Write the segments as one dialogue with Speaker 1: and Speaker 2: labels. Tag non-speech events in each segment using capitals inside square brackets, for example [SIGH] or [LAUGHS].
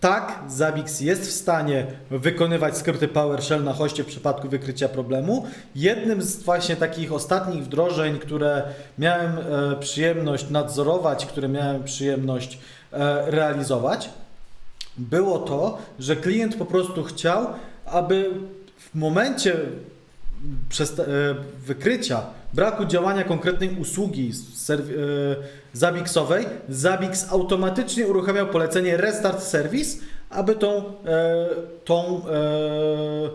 Speaker 1: tak, Zabbix jest w stanie wykonywać skrypty PowerShell na hoście w przypadku wykrycia problemu. Jednym z właśnie takich ostatnich wdrożeń, które miałem e, przyjemność nadzorować, które miałem przyjemność e, realizować, było to, że klient po prostu chciał, aby w momencie wykrycia braku działania konkretnej usługi e, Zabixowej, Zabix automatycznie uruchamiał polecenie Restart Service, aby tą, e, tą, e,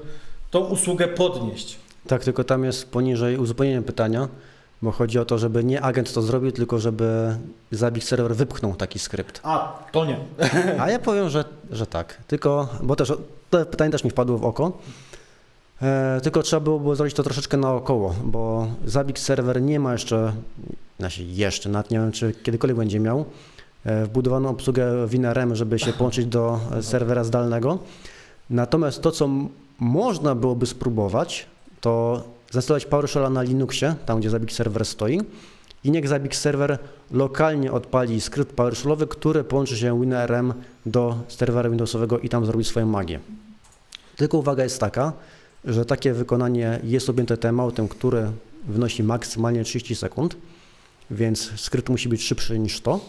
Speaker 1: tą usługę podnieść.
Speaker 2: Tak, tylko tam jest poniżej uzupełnienie pytania, bo chodzi o to, żeby nie agent to zrobił, tylko żeby Zabbix serwer wypchnął taki skrypt.
Speaker 1: A, to nie. [LAUGHS]
Speaker 2: A ja powiem, że, że tak. Tylko, bo też to pytanie też mi wpadło w oko. E, tylko trzeba byłoby zrobić to troszeczkę naokoło, bo Zabbix serwer nie ma jeszcze, znaczy jeszcze, nawet nie wiem, czy kiedykolwiek będzie miał, e, wbudowaną obsługę WinRM, żeby się połączyć do serwera zdalnego. Natomiast to, co można byłoby spróbować, to zainstalować PowerShella na Linuxie, tam gdzie Zabbix serwer stoi i niech Zabbix serwer lokalnie odpali skrypt PowerShellowy, który połączy się WinRM do serwera Windowsowego i tam zrobi swoją magię. Tylko uwaga jest taka, że takie wykonanie jest objęte timeoutem, który wynosi maksymalnie 30 sekund, więc skrypt musi być szybszy niż to.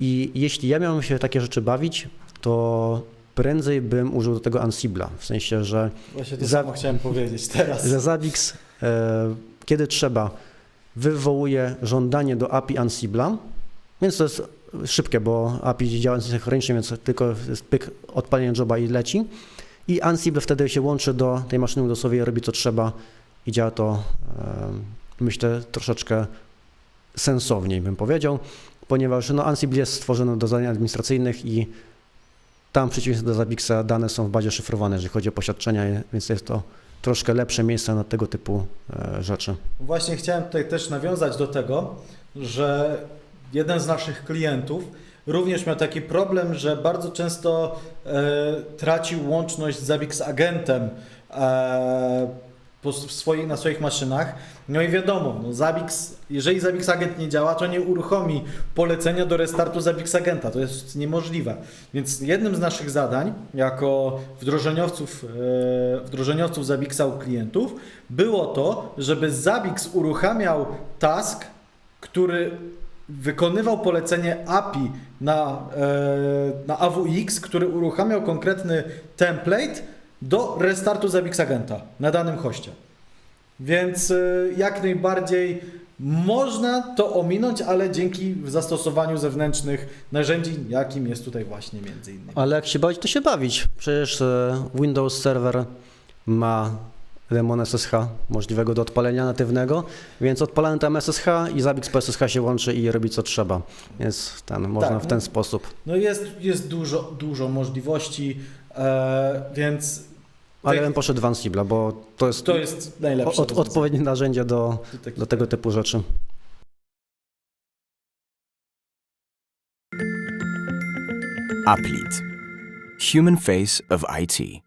Speaker 2: I jeśli ja miałbym się takie rzeczy bawić, to prędzej bym użył do tego Ansibla, w sensie, że
Speaker 1: Właśnie to
Speaker 2: Za-
Speaker 1: chciałem powiedzieć teraz. [LAUGHS]
Speaker 2: że Zabbix, e, kiedy trzeba, wywołuje żądanie do API Ansibla, więc to jest szybkie, bo API działa synchronicznie, więc tylko jest pyk, odpalenie joba i leci. I Ansible wtedy się łączy do tej maszyny Windowsowej, robi co trzeba i działa to, myślę, troszeczkę sensowniej bym powiedział, ponieważ no, Ansible jest stworzony do zadań administracyjnych i tam w przeciwieństwie do Zabbixa dane są w bazie szyfrowane, jeżeli chodzi o poświadczenia, więc jest to troszkę lepsze miejsce na tego typu e, rzeczy.
Speaker 1: Właśnie chciałem tutaj też nawiązać do tego, że jeden z naszych klientów również miał taki problem, że bardzo często e, tracił łączność z Zabix agentem e, swoich, na swoich maszynach. No i wiadomo, no jeżeli Zabix agent nie działa, to nie uruchomi polecenia do restartu Zabix agenta. To jest niemożliwe. Więc jednym z naszych zadań jako wdrożeniowców, e, wdrożeniowców Zabixa u klientów było to, żeby Zabix uruchamiał task, który wykonywał polecenie API na, e, na AWX, który uruchamiał konkretny template do restartu Zabix agenta na danym hoście. Więc e, jak najbardziej można to ominąć, ale dzięki zastosowaniu zewnętrznych narzędzi, jakim jest tutaj właśnie między innymi.
Speaker 2: Ale jak się bawić, to się bawić. Przecież e, Windows Server ma demon SSH możliwego do odpalenia natywnego, więc odpalamy tam SSH i Zabbix po SSH się łączy i robi co trzeba. Więc ten, można
Speaker 1: Tak,
Speaker 2: w ten
Speaker 1: no.
Speaker 2: sposób.
Speaker 1: No jest, jest dużo, dużo możliwości, e, więc
Speaker 2: Ale
Speaker 1: Tak.
Speaker 2: bym poszedł w Ansibla, bo to jest,
Speaker 1: to jest najlepsze.
Speaker 2: od, odpowiednie narzędzie do, do tego typu rzeczy.
Speaker 3: Applead. Human face of IT.